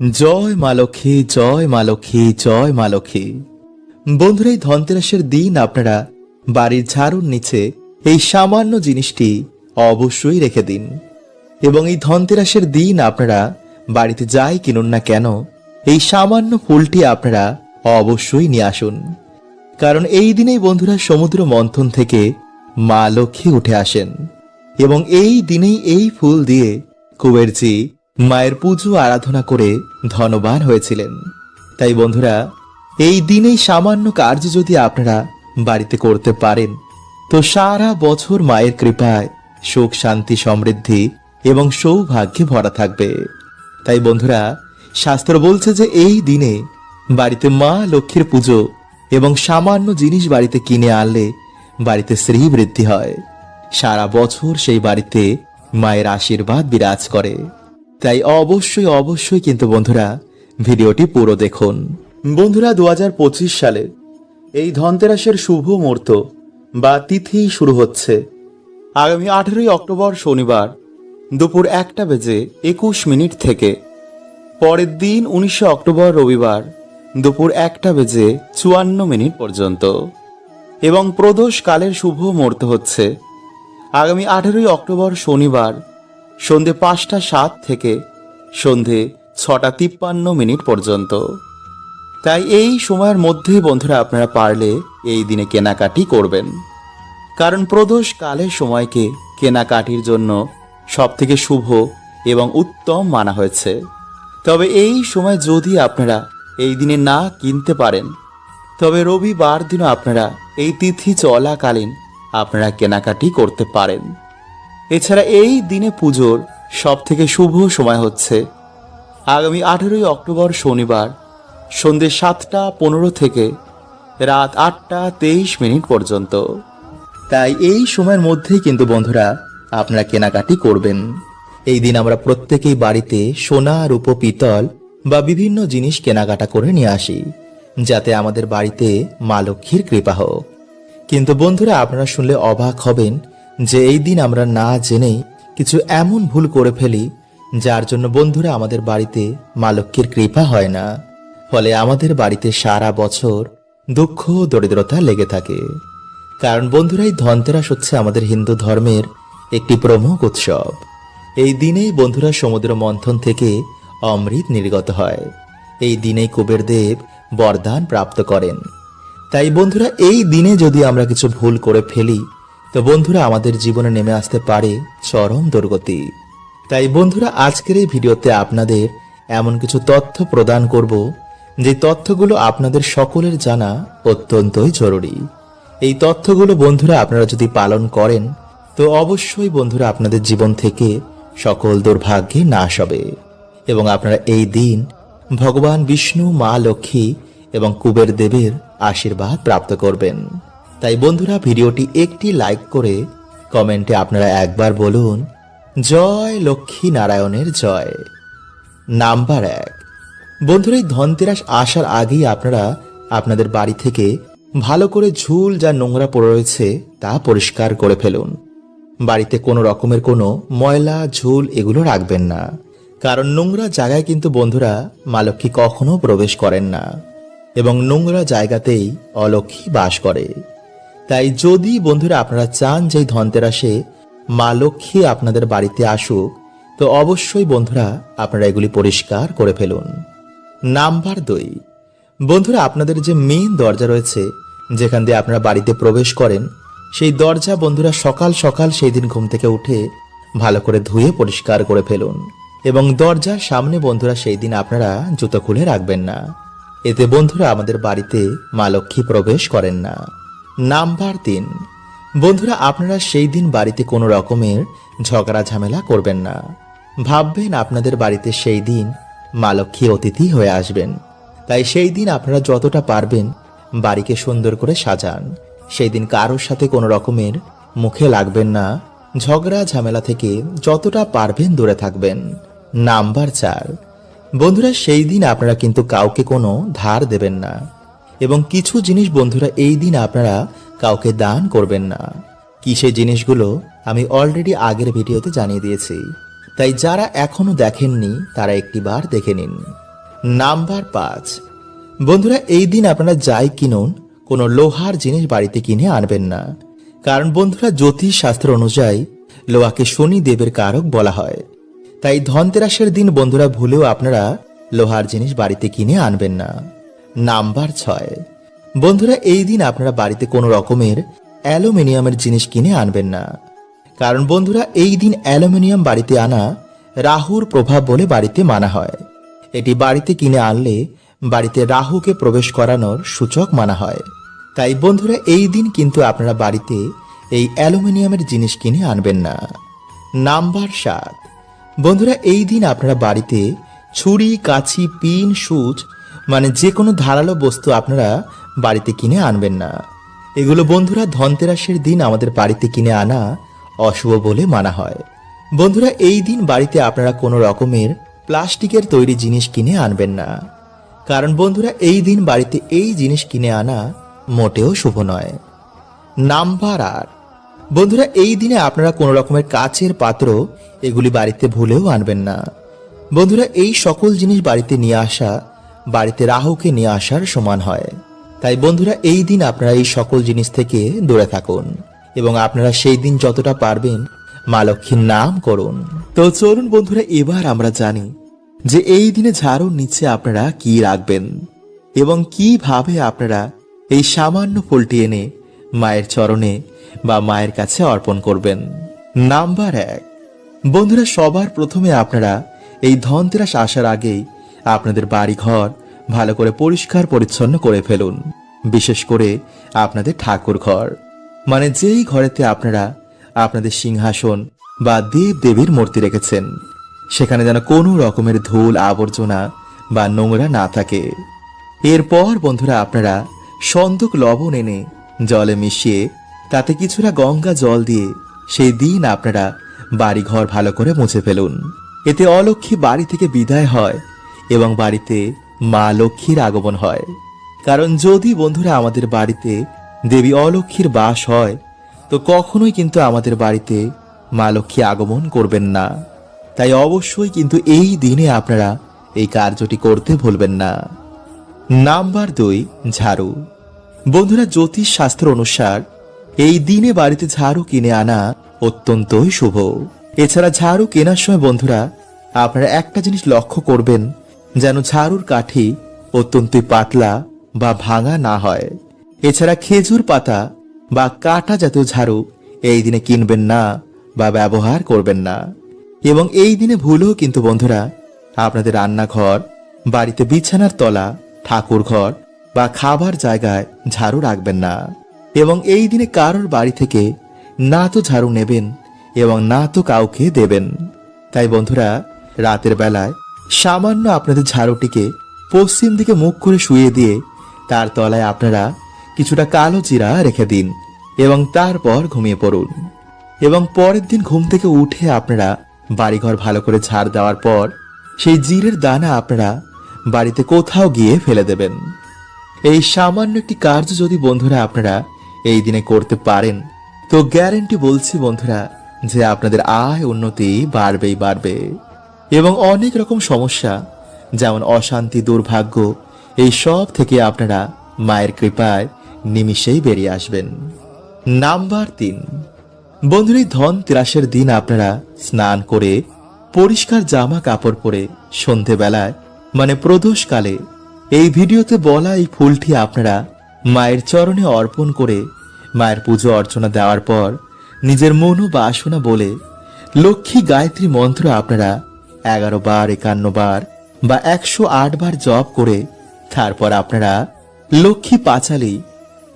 জয় মা লক্ষ্মী, জয় মা লক্ষ্মী, জয় মা লক্ষ্মী। বন্ধুরা, এই ধনতেরাসের দিন আপনারা বাড়ির ঝাড়ুর নিচে এই সামান্য জিনিসটি অবশ্যই রেখে দিন। এবং এই ধনতেরাসের দিন আপনারা বাড়িতে যাই কিনুন না কেন, এই সামান্য ফুলটি আপনারা অবশ্যই নিয়ে আসুন। কারণ এই দিনেই বন্ধুরা সমুদ্র মন্থন থেকে মা লক্ষ্মী উঠে আসেন। এবং এই দিনেই এই ফুল দিয়ে কুবেরজি মায়ের পুজো আরাধনা করে ধনবান হয়েছিলেন। তাই বন্ধুরা, এই দিনেই সামান্য কার্য যদি আপনারা বাড়িতে করতে পারেন, তো সারা বছর মায়ের কৃপায় সুখ, শান্তি, সমৃদ্ধি এবং সৌভাগ্যে ভরা থাকবে। তাই বন্ধুরা, শাস্ত্র বলছে যে এই দিনে বাড়িতে মা লক্ষ্মীর পুজো এবং সামান্য জিনিস বাড়িতে কিনে আনলে বাড়িতে শ্রী বৃদ্ধি হয়। সারা বছর সেই বাড়িতে মায়ের আশীর্বাদ বিরাজ করে। তাই অবশ্যই অবশ্যই কিন্তু বন্ধুরা, ভিডিওটি পুরো দেখুন। বন্ধুরা দু হাজার পঁচিশ সালে এই ধনতেরাসের শুভ মুহূর্ত বা তিথি শুরু হচ্ছে। আগামী আঠেরোই অক্টোবর শনিবার দুপুর একটা বেজে একুশ মিনিট থেকে। পরের দিন উনিশে অক্টোবর রবিবার দুপুর একটা বেজে চুয়ান্ন মিনিট পর্যন্ত। এবং প্রদোষ কালের শুভ মুহূর্ত হচ্ছে। আগামী আঠেরোই অক্টোবর শনিবার সন্ধে পাঁচটা সাত থেকে সন্ধে ছটা তিপ্পান্ন মিনিট পর্যন্ত। তাই এই সময়ের মধ্যেই বন্ধুরা আপনারা পারলে এই দিনে কেনাকাটি করবেন। কারণ প্রদোষ কালের সময়কে কেনাকাটির জন্য সবথেকে শুভ এবং উত্তম মানা হয়েছে। তবে এই সময় যদি আপনারা এই দিনে না কিনতে পারেন, তবে রবিবার দিনও আপনারা এই তিথি চলাকালীন আপনারা কেনাকাটি করতে পারেন। এছাড়া এই দিনে পুজোর সব থেকে শুভ সময় হচ্ছে আগামী আঠেরোই অক্টোবর শনিবার সন্ধে সাতটা পনেরো থেকে রাত আটটা তেইশ মিনিট পর্যন্ত। তাই এই সময়ের মধ্যেই কিন্তু বন্ধুরা আপনারা কেনাকাটি করবেন। এই দিন আমরা প্রত্যেকেই বাড়িতে সোনা, রূপো, পিতল বা বিভিন্ন জিনিস কেনাকাটা করে নিয়ে আসি, যাতে আমাদের বাড়িতে মা লক্ষ্মীর কৃপা হোক। কিন্তু বন্ধুরা আপনারা শুনলে অবাক হবেন যে এই দিন আমরা না জেনেই কিছু এমন ভুল করে ফেলি, যার জন্য বন্ধুরা আমাদের বাড়িতে মা লক্ষ্মীর কৃপা হয় না। ফলে আমাদের বাড়িতে সারা বছর দুঃখ দরিদ্রতা লেগে থাকে। কারণ বন্ধুরাই ধনতেরাস হচ্ছে আমাদের হিন্দু ধর্মের একটি প্রমুখ উৎসব। এই দিনেই বন্ধুরা সমুদ্র মন্থন থেকে অমৃত নির্গত হয়। এই দিনেই কুবের দেব বরদান প্রাপ্ত করেন। তাই বন্ধুরা, এই দিনে যদি আমরা কিছু ভুল করে ফেলি তো বন্ধুরা, আমাদের জীবনে নেমে আসতে পারে চরম দুর্গতি। তাই বন্ধুরা, আজকের এই ভিডিওতে আপনাদের এমন কিছু তথ্য প্রদান করব, যে তথ্যগুলো আপনাদের সকলের জানা অত্যন্তই জরুরি। এই তথ্যগুলো বন্ধুরা, আপনারা যদি পালন করেন, তো অবশ্যই বন্ধুরা, আপনাদের জীবন থেকে সকল দুর্ভাগ্যে নাশ হবে। এবং আপনারা এই দিন ভগবান বিষ্ণু, মা লক্ষ্মী এবং কুবের দেবের আশীর্বাদ প্রাপ্ত করবেন। তাই বন্ধুরা ভিডিওটি একটি লাইক করে কমেন্টে আপনারা একবার বলুন, জয় লক্ষ্মী নারায়ণের জয়। নাম্বার এক। বন্ধুরা, এই ধনতেরাস আসার আগেই আপনারা আপনাদের বাড়ি থেকে ভালো করে ঝুল যা নোংরা পড়ে রয়েছে তা পরিষ্কার করে ফেলুন। বাড়িতে কোনো রকমের কোনো ময়লা, ঝুল এগুলো রাখবেন না। কারণ নোংরা জায়গায় কিন্তু বন্ধুরা মা লক্ষ্মী কখনো প্রবেশ করেন না। এবং নোংরা জায়গাতেই অলক্ষ্মী বাস করে। তাই যদি বন্ধুরা আপনারা চান যে ধনতেরাসে মা লক্ষ্মী আপনাদের বাড়িতে আসুক, তো অবশ্যই বন্ধুরা আপনারা এগুলি পরিষ্কার করে ফেলুন। নাম্বার দুই, বন্ধুরা আপনাদের যে মেন দরজা রয়েছে, যেখান দিয়ে আপনারা বাড়িতে প্রবেশ করেন, সেই দরজা বন্ধুরা সকাল সকাল সেই দিন ঘুম থেকে উঠে ভালো করে ধুয়ে পরিষ্কার করে ফেলুন। এবং দরজার সামনে বন্ধুরা সেই দিন আপনারা জুতো খুলে রাখবেন না। এতে বন্ধুরা আমাদের বাড়িতে মা লক্ষ্মী প্রবেশ করেন না। নাম্বার তিন বন্ধুরা, আপনারা সেই দিন বাড়িতে কোনো রকমের ঝগড়া, ঝামেলা করবেন না। ভাববেন আপনাদের বাড়িতে সেই দিন মা লক্ষ্মী অতিথি হয়ে আসবেন। তাই সেই দিন আপনারা যতটা পারবেন বাড়িকে সুন্দর করে সাজান। সেই দিন কারোর সাথে কোনো রকমের মুখে লাগবেন না। ঝগড়া, ঝামেলা থেকে যতটা পারবেন দূরে থাকবেন। নাম্বার চার। বন্ধুরা, সেই দিন আপনারা কিন্তু কাউকে কোনো ধার দেবেন না। এবং কিছু জিনিস বন্ধুরা এই দিন আপনারা কাউকে দান করবেন না। কি সেই জিনিসগুলো? আমি অলরেডি আগের ভিডিওতে জানিয়ে দিয়েছি। তাই যারা এখনও দেখেননি, তারা একটিবার দেখে নিন। নাম্বার পাঁচ। বন্ধুরা, এই দিন আপনারা যাই কিনুন, কোনো লোহার জিনিস বাড়িতে কিনে আনবেন না। কারণ বন্ধুরা, জ্যোতিষ শাস্ত্র অনুযায়ী লোহাকে শনি দেবের কারক বলা হয়। তাই ধনতেরাসের দিন বন্ধুরা, ভুলেও আপনারা লোহার জিনিস বাড়িতে কিনে আনবেন না। নাম্বার ছয়। বন্ধুরা, এই দিন আপনারা বাড়িতে কোনো রকমের অ্যালুমিনিয়ামের জিনিস কিনে আনবেন না। কারণ বন্ধুরা, এই দিন অ্যালুমিনিয়াম বাড়িতে আনা রাহুর প্রভাব বলে বাড়িতে মানা হয়। এটি বাড়িতে কিনে আনলে বাড়িতে রাহুকে প্রবেশ করানোর সূচক মানা হয়। তাই বন্ধুরা, এই দিন কিন্তু আপনারা বাড়িতে এই অ্যালুমিনিয়ামের জিনিস কিনে আনবেন না। নাম্বার সাত। বন্ধুরা, এই দিন আপনারা বাড়িতে ছুরি কাছি পিন, সুচ মানে যে কোনো ধারালো বস্তু আপনারা বাড়িতে কিনে আনবেন না। এগুলো বন্ধুরা ধনতেরাসের দিন আমাদের বাড়িতে কিনে আনা অশুভ বলে মানা হয়। বন্ধুরা, এই দিন বাড়িতে আপনারা কোনো রকমের প্লাস্টিকের তৈরি জিনিস কিনে আনবেন না। কারণ বন্ধুরা, এই দিন বাড়িতে এই জিনিস কিনে আনা মোটেও শুভ নয়। নাম্বার আর। বন্ধুরা, এই দিনে আপনারা কোনো রকমের কাচের পাত্র এগুলি বাড়িতে ভুলেও আনবেন না। বন্ধুরা, এই সকল জিনিস বাড়িতে নিয়ে আসা বাড়িতে রাহুকে নিয়ে আসার সমান হয়। তাই বন্ধুরা, এই দিন আপনারা এই সকল জিনিস থেকে দূরে থাকুন এবং আপনারা সেই দিন যতটা পারবেন মা লক্ষ্মীর নাম করুন। তো চলুন বন্ধুরা, এবার আমরা জানি যে এই দিনে ঝাড়ুর নিচে আপনারা কি রাখবেন এবং কীভাবে আপনারা এই সামান্য ফুলটি এনে মায়ের চরণে বা মায়ের কাছে অর্পণ করবেন। নাম্বার এক। বন্ধুরা, সবার প্রথমে আপনারা এই ধনতেরাস আসার আগেই আপনাদের বাড়ি ঘর ভালো করে পরিষ্কার পরিচ্ছন্ন করে ফেলুন। বিশেষ করে আপনাদের ঠাকুর ঘর মানে যেই ঘরেতে আপনারা আপনাদের সিংহাসন বা দেব দেবীর মূর্তি রেখেছেন, সেখানে যেন কোনো রকমের ধুল, আবর্জনা বা নোংরা না থাকে। এরপর বন্ধুরা আপনারা সন্দুক লবণ এনে জলে মিশিয়ে তাতে কিছুটা গঙ্গা জল দিয়ে সেই দিন আপনারা বাড়িঘর ভালো করে মুছে ফেলুন। এতে অলক্ষী বাড়ি থেকে বিদায় হয় এবং বাড়িতে মা লক্ষ্মীর আগমন হয়। কারণ যদি বন্ধুরা আমাদের বাড়িতে দেবী অলক্ষ্মীর বাস হয়, তো কখনোই কিন্তু আমাদের বাড়িতে মা লক্ষ্মী আগমন করবেন না। তাই অবশ্যই কিন্তু এই দিনে আপনারা এই কার্যটি করতে ভুলবেন না। নাম্বার দুই, ঝাড়ু। বন্ধুরা, জ্যোতিষ শাস্ত্র অনুসার এই দিনে বাড়িতে ঝাড়ু কিনে আনা অত্যন্তই শুভ। এছাড়া ঝাড়ু কেনার সময় বন্ধুরা, আপনারা একটা জিনিস লক্ষ্য করবেন যেন ঝাড়ুর কাঠি অত্যন্তই পাতলা বা ভাঙা না হয়। এছাড়া খেজুর পাতা বা কাটা জাতীয় ঝাড়ু এই দিনে কিনবেন না বা ব্যবহার করবেন না। এবং এই দিনে ভুলেও কিন্তু বন্ধুরা, আপনাদের রান্নাঘর, বাড়িতে বিছানার তলা, ঠাকুর ঘর বা খাবার জায়গায় ঝাড়ু রাখবেন না। এবং এই দিনে কারোর বাড়ি থেকে না তো ঝাড়ু নেবেন এবং না তো কাউকে দেবেন। তাই বন্ধুরা, রাতের বেলায় সামান্য আপনাদের ঝাড়ুটিকে পশ্চিম দিকে মুখ করে শুয়ে দিয়ে তার তলায় আপনারা কিছুটা কালো জিরা রেখে দিন এবং তারপর ঘুমিয়ে পড়ুন। এবং পরের দিন ঘুম থেকে উঠে আপনারা বাড়িঘর ভালো করে ঝাড় দেওয়ার পর সেই জিরের দানা আপনারা বাড়িতে কোথাও গিয়ে ফেলে দেবেন। এই সামান্য একটি কার্য যদি বন্ধুরা আপনারা এই দিনে করতে পারেন, তো গ্যারেন্টি বলছি বন্ধুরা যে আপনাদের আয় উন্নতি বাড়বেই বাড়বে। এবং অনেক রকম সমস্যা, যেমন অশান্তি, দুর্ভাগ্য, এই সব থেকে আপনারা মায়ের কৃপায় নিমিষেই বেরিয়ে আসবেন। নাম্বার তিন। বন্ধুর ধন তেরাসের দিন আপনারা স্নান করে পরিষ্কার জামা কাপড় পরে সন্ধেবেলায় মানে প্রদোষকালে, এই ভিডিওতে বলা এই ফুলটি আপনারা মায়ের চরণে অর্পণ করে মায়ের পুজো অর্চনা দেওয়ার পর নিজের মন বাসনা বলে লক্ষ্মী গায়ত্রী মন্ত্র আপনারা এগারো বার, একান্ন বার বা একশো আট বার জপ করে তারপর আপনারা লক্ষ্মী পাঁচালি,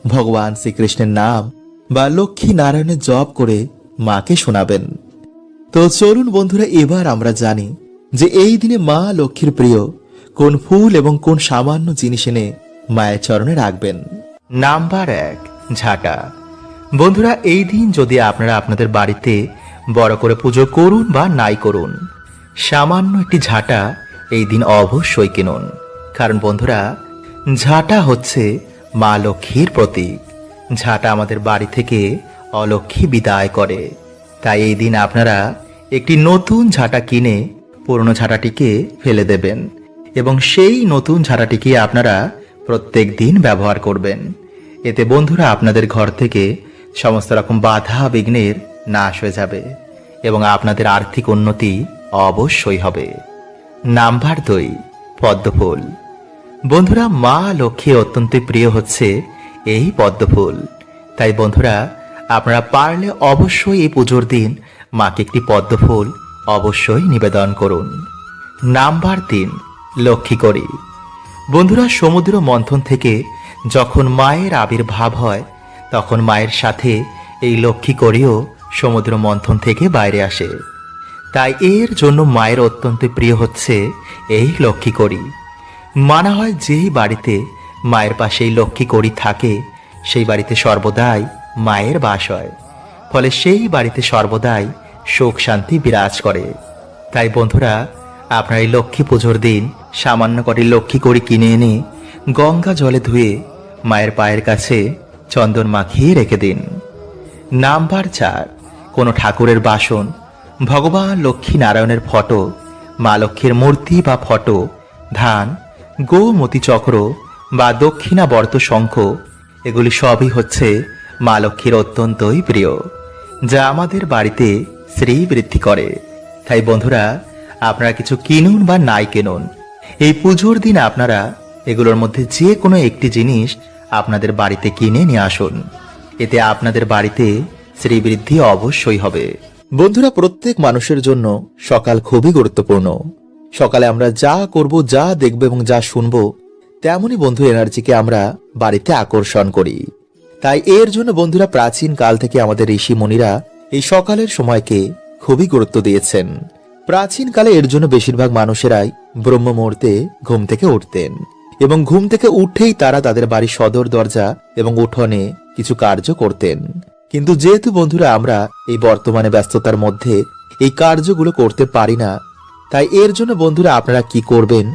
ভগবান শ্রীকৃষ্ণের নাম বা লক্ষ্মী নারায়ণের জপ করে মাকে শোনাবেন। তো চলুন বন্ধুরা, এবার আমরা জানি যে এই দিনে মা লক্ষ্মীর প্রিয় কোন ফুল এবং কোন সামান্য জিনিস এনে মায়ের চরণে রাখবেন। নাম্বার এক, ঝাঁটা। বন্ধুরা, এই দিন যদি আপনারা আপনাদের বাড়িতে বড় করে পুজো করুন বা নাই করুন সামান্য একটি ঝাঁটা এই দিন অবশ্যই কিনুন। কারণ বন্ধুরা, ঝাঁটা হচ্ছে মা লক্ষ্মীর প্রতীক। ঝাঁটা আমাদের বাড়ি থেকে অলক্ষ্মী বিদায় করে। তাই এই দিন আপনারা একটি নতুন ঝাঁটা কিনে পুরনো ঝাঁটাটিকে ফেলে দেবেন এবং সেই নতুন ঝাঁটাটিকে আপনারা প্রত্যেক দিন ব্যবহার করবেন। এতে বন্ধুরা আপনাদের ঘর থেকে সমস্ত রকম বাধা বিঘ্নের নাশ হয়ে যাবে এবং আপনাদের আর্থিক উন্নতি অবশ্যই হবে। নাম্বার দুই, পদ্মফুল। বন্ধুরা, মা লক্ষ্মী অত্যন্ত প্রিয় হচ্ছে এই পদ্মফুল। তাই বন্ধুরা, আপনারা পারলে অবশ্যই এই পুজোর দিন মাকে একটি পদ্মফুল অবশ্যই নিবেদন করুন। নাম্বার তিন, লক্ষ্মী করি। বন্ধুরা, সমুদ্র মন্থন থেকে যখন মায়ের আবির্ভাব হয়, তখন মায়ের সাথে এই লক্ষ্মী করিও সমুদ্র মন্থন থেকে বাইরে আসে। তাই এর জন্য মায়ের অত্যন্ত প্রিয় হচ্ছে এই লক্ষ্মী করি মানা হয় যেই বাড়িতে মায়ের পাশে এই লক্ষ্মী করি থাকে, সেই বাড়িতে সর্বদাই মায়ের বাস হয়। ফলে সেই বাড়িতে সর্বদাই সুখ শান্তি বিরাজ করে। তাই বন্ধুরা, আপনার এই লক্ষ্মী পুজোর দিন সামান্য কটি লক্ষ্মী করি কিনে এনে গঙ্গা জলে ধুয়ে মায়ের পায়ের কাছে চন্দন মাখিয়ে রেখে দিন। নাম্বার চার, কোনো ঠাকুরের বাসন ভগবান লক্ষ্মী নারায়ণের ফটো, মা লক্ষ্মীর মূর্তি বা ফটো, ধান গোমতি চক্র বা দক্ষিণা বর্ত শঙ্খ, এগুলি সবই হচ্ছে মা লক্ষ্মীর অত্যন্তই প্রিয়, যা আমাদের বাড়িতে শ্রী বৃদ্ধি করে। তাই বন্ধুরা, আপনারা কিছু কিনুন বা নাই কিনুন। এই পুজোর দিন আপনারা এগুলোর মধ্যে যে কোনো একটি জিনিস আপনাদের বাড়িতে কিনে নিয়ে আসুন। এতে আপনাদের বাড়িতে শ্রীবৃদ্ধি অবশ্যই হবে। বন্ধুরা, প্রত্যেক মানুষের জন্য সকাল খুবই গুরুত্বপূর্ণ। সকালে আমরা যা করব, যা দেখব এবং যা শুনব, তেমনই বন্ধু এনার্জিকে আমরা বাড়িতে আকর্ষণ করি। তাই এর জন্য বন্ধুরা, প্রাচীন কাল থেকে আমাদের ঋষি মুনিরা এই সকালের সময়কে খুবই গুরুত্ব দিয়েছেন। প্রাচীন কালে এর জন্য বেশিরভাগ মানুষেরাই ব্রহ্ম মুহূর্তে ঘুম থেকে উঠতেন এবং ঘুম থেকে উঠেই তারা তাদের বাড়ির সদর দরজা এবং উঠোনে কিছু কার্য করতেন। কিন্তু যেহেতু বন্ধুরা আমরা এই বর্তমানে ব্যস্ততার মধ্যে এই কার্যগুলো করতে পারি না, তাই এর জন্য বন্ধুরা আপনারা কি করবেন?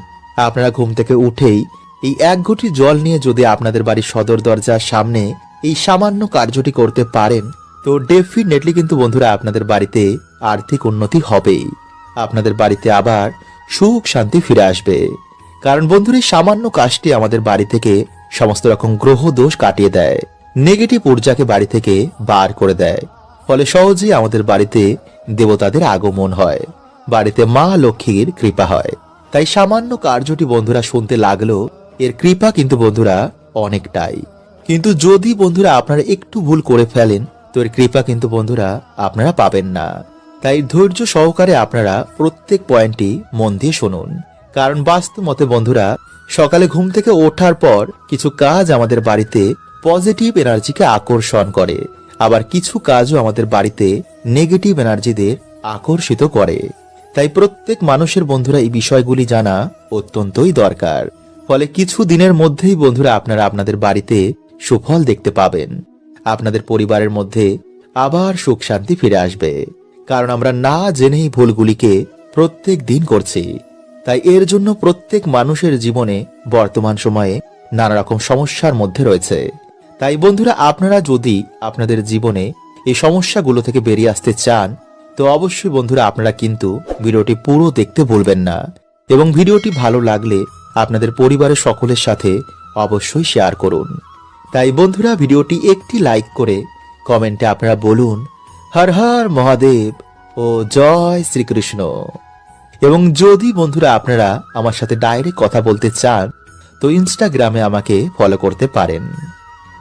আপনারা ঘুম থেকে উঠেই এই এক ঘটি জল নিয়ে যদি আপনাদের বাড়ির সদর দরজার সামনে এই সামান্য কার্যটি করতে পারেন, তো ডেফিনেটলি কিন্তু বন্ধুরা আপনাদের বাড়িতে আর্থিক উন্নতি হবেই। আপনাদের বাড়িতে আবার সুখ শান্তি ফিরে আসবে। কারণ বন্ধুরা এই সামান্য কাজটি আমাদের বাড়ি থেকে সমস্ত রকম গ্রহ দোষ কাটিয়ে দেয়। নেগেটিভ ঊর্জাকে বাড়ি থেকে বার করে দেয়। ফলে সহজেই আমাদের বাড়িতে দেবতাদের আগমন হয়। বাড়িতে মা লক্ষ্মীর কৃপা হয়। তাই সামান্য কার্যটি বন্ধুরা শুনতে লাগল, এর কৃপা কিন্তু বন্ধুরা অনেকটাই। কিন্তু যদি বন্ধুরা আপনারা একটু ভুল করে ফেলেন, তো এর কৃপা কিন্তু বন্ধুরা আপনারা পাবেন না। তাই ধৈর্য সহকারে আপনারা প্রত্যেক পয়েন্টটি মন দিয়ে শুনুন। কারণ বাস্তব মতে বন্ধুরা, সকালে ঘুম থেকে ওঠার পর কিছু কাজ আমাদের বাড়িতে পজিটিভ এনার্জিকে আকর্ষণ করে। আবার কিছু কাজও আমাদের বাড়িতে নেগেটিভ এনার্জিদের আকর্ষিত করে। তাই প্রত্যেক মানুষের বন্ধুরা এই বিষয়গুলি জানা অত্যন্তই দরকার। ফলে কিছু দিনের মধ্যেই বন্ধুরা আপনারা আপনাদের বাড়িতে সুফল দেখতে পাবেন। আপনাদের পরিবারের মধ্যে আবার সুখ শান্তি ফিরে আসবে। কারণ আমরা না জেনেই ভুলগুলিকে প্রত্যেক দিন করছি। তাই এর জন্য প্রত্যেক মানুষের জীবনে বর্তমান সময়ে নানা রকম সমস্যার মধ্যে রয়েছে। তাই বন্ধুরা, আপনারা যদি আপনাদের জীবনে এই সমস্যাগুলো থেকে বেরিয়ে আসতে চান, তো অবশ্যই বন্ধুরা আপনারা কিন্তু ভিডিওটি পুরো দেখতে ভুলবেন না এবং ভিডিওটি ভালো লাগলে আপনাদের পরিবারের সকলের সাথে অবশ্যই শেয়ার করুন। তাই বন্ধুরা, ভিডিওটি একটি লাইক করে কমেন্টে আপনারা বলুন, হর হর মহাদেব ও জয় শ্রীকৃষ্ণ। এবং যদি বন্ধুরা আপনারা আমার সাথে ডাইরেক্ট কথা বলতে চান, তো ইনস্টাগ্রামে আমাকে ফলো করতে পারেন।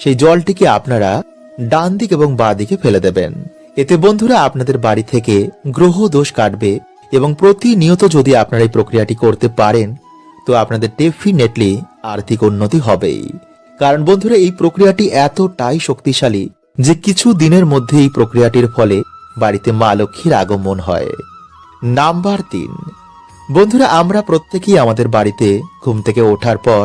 সেই জলটিকে আপনারা ডান দিক এবং বাঁ দিকে ফেলে দেবেন। এতে বন্ধুরা আপনাদের বাড়ি থেকে গ্রহ দোষ কাটবে এবং প্রতিনিয়ত যদি আপনারা এই প্রক্রিয়াটি করতে পারেন, তো আপনাদের ডেফিনেটলি আর্থিক উন্নতি হবেই। কারণ বন্ধুরা, এই প্রক্রিয়াটি এতটাই শক্তিশালী যে কিছু দিনের মধ্যে এই প্রক্রিয়াটির ফলে বাড়িতে মা লক্ষ্মীর আগমন হয়। নাম্বার তিন, বন্ধুরা, আমরা প্রত্যেকেই আমাদের বাড়িতে ঘুম থেকে ওঠার পর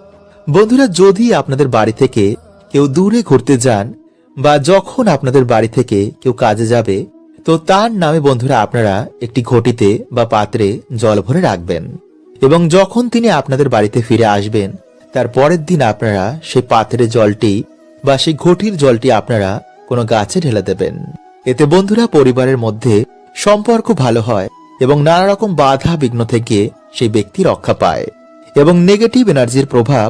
বন্ধুরা, যদি আপনাদের বাড়ি থেকে কেউ দূরে ঘুরতে যান বা যখন আপনাদের বাড়ি থেকে কেউ কাজে যাবে, তো তার নামে বন্ধুরা আপনারা একটি ঘটিতে বা পাত্রে জল ভরে রাখবেন। এবং যখন তিনি আপনাদের বাড়িতে ফিরে আসবেন, তার পরের দিন আপনারা সেই পাত্রের জলটি বা সেই ঘটির জলটি আপনারা কোনো গাছে ঢেলে দেবেন। এতে বন্ধুরা পরিবারের মধ্যে সম্পর্ক ভালো হয় এবং নানা রকম বাধা বিঘ্ন থেকে সেই ব্যক্তি রক্ষা পায় এবং নেগেটিভ এনার্জির প্রভাব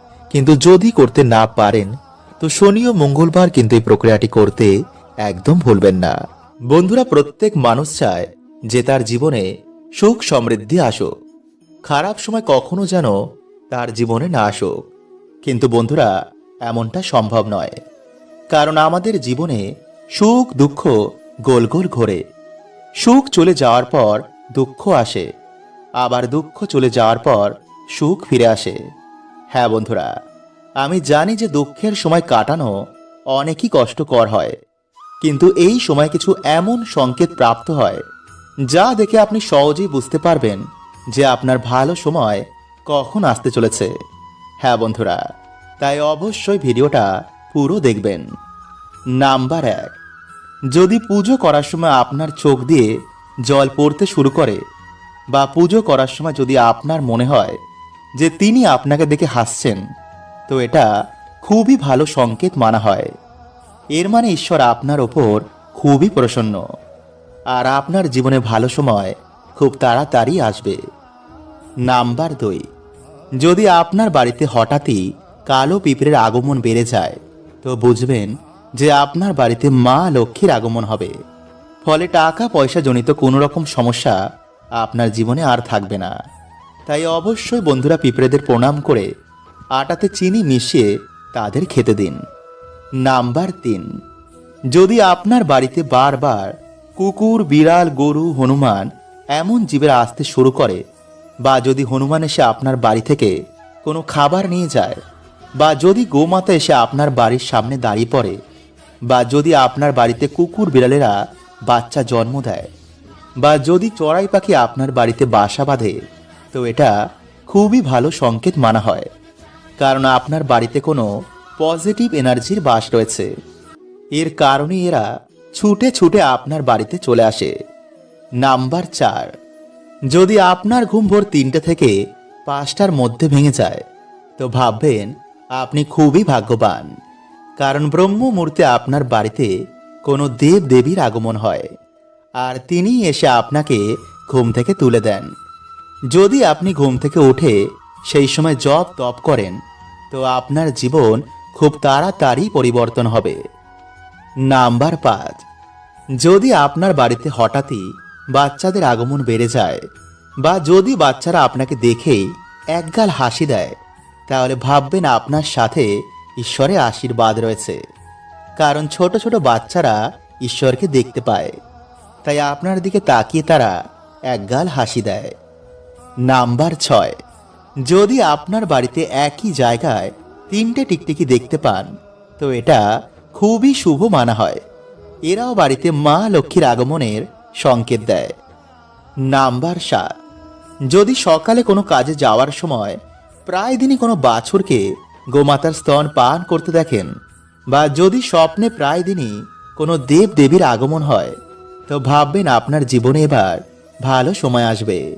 কিন্তু যদি করতে না পারেন, তো শনি ও মঙ্গলবার কিন্তু এই প্রক্রিয়াটি করতে একদম ভুলবেন না। বন্ধুরা, প্রত্যেক মানুষ চায় যে তার জীবনে সুখ সমৃদ্ধি আসুক। খারাপ সময় কখনো যেন তার জীবনে না আসুক। কিন্তু বন্ধুরা, এমনটা সম্ভব নয়। কারণ আমাদের জীবনে সুখ, দুঃখ গোল গোল ঘোরে। সুখ চলে যাওয়ার পর দুঃখ আসে। আবার দুঃখ চলে যাওয়ার পর সুখ ফিরে আসে। হ্যাঁ বন্ধুরা, আমি জানি যে দুঃখের সময় কাটানো অনেকই কষ্টকর হয়, কিন্তু এই সময় কিছু এমন সংকেত প্রাপ্ত হয়, যা দেখে আপনি সহজেই বুঝতে পারবেন যে আপনার ভালো সময় কখন আসতে চলেছে। হ্যাঁ বন্ধুরা, তাই অবশ্যই ভিডিওটা পুরো দেখবেন। নাম্বার এক, যদি পুজো করার সময় আপনার চোখ দিয়ে জল পড়তে শুরু করে বা পুজো করার সময় যদি আপনার মনে হয় যে তিনি আপনাকে দেখে হাসছেন। তো এটা খুবই ভালো সংকেত মানা হয়। এর মানে ঈশ্বর আপনার ওপর খুবই প্রসন্ন। আর আপনার জীবনে ভালো সময় খুব তাড়াতাড়ি আসবে। নাম্বার দুই, যদি আপনার বাড়িতে হঠাৎই কালো পিঁপড়ের আগমন বেড়ে যায়, তো বুঝবেন যে আপনার বাড়িতে মা লক্ষ্মীর আগমন হবে। ফলে টাকা পয়সা জনিত কোনো রকম সমস্যা আপনার জীবনে আর থাকবে না। তাই অবশ্যই বন্ধুরা পিঁপড়েদের প্রণাম করে আটাতে চিনি মিশিয়ে তাদের খেতে দিন। নাম্বার তিন, যদি আপনার বাড়িতে বারবার কুকুর, বিড়াল, গরু, হনুমান এমন জীবের আসতে শুরু করে বা যদি হনুমান এসে আপনার বাড়ি থেকে কোনো খাবার নিয়ে যায় বা যদি গোমাতা এসে আপনার বাড়ির সামনে দাঁড়িয়ে পড়ে বা যদি আপনার বাড়িতে কুকুর, বিড়ালেরা বাচ্চা জন্ম দেয় বা যদি চড়াই পাখি আপনার বাড়িতে বাসা বাঁধে তো এটা খুবই ভালো সংকেত মানা হয়। কারণ আপনার বাড়িতে কোনো পজিটিভ এনার্জির বাস রয়েছে। এর কারণে এরা ছুটে ছুটে আপনার বাড়িতে চলে আসে। নাম্বার চার, যদি আপনার ঘুম ভোর তিনটে থেকে পাঁচটার মধ্যে ভেঙে যায়, তো ভাববেন আপনি খুবই ভাগ্যবান। কারণ ব্রহ্ম মুহূর্তে আপনার বাড়িতে কোনো দেব দেবীর আগমন হয়। আর তিনি এসে আপনাকে ঘুম থেকে তুলে দেন। যদি আপনি ঘুম থেকে উঠে সেই সময় জপ তপ করেন, তো আপনার জীবন খুব তাড়াতাড়ি পরিবর্তন হবে। নাম্বার পাঁচ, যদি আপনার বাড়িতে হঠাৎই বাচ্চাদের আগমন বেড়ে যায় বা যদি বাচ্চারা আপনাকে দেখেই একগাল হাসি দেয়, তাহলে ভাববেন আপনার সাথে ঈশ্বরের আশীর্বাদ রয়েছে। কারণ ছোট ছোট বাচ্চারা ঈশ্বরকে দেখতে পায়, তাই আপনার দিকে তাকিয়ে তারা একগাল হাসি দেয়। নাম্বার ছয়। যদি আপনার বাড়িতে একই জায়গায় তিনটে টিকটিকি দেখতে পান, তো এটা খুবই শুভ মানা হয়। এরাও বাড়িতে মা লক্ষ্মীর আগমনের সংকেত দেয়। নাম্বার সাত। যদি সকালে কোনো কাজে যাওয়ার সময় প্রায় দিনই কোনো বাছুরকে গোমাতার স্তন পান করতে দেখেন, বা যদি স্বপ্নে প্রায় দিনই কোনো দেব দেবীর আগমন হয়, তো ভাববেন আপনার জীবনে এবার ভালো সময় আসবে।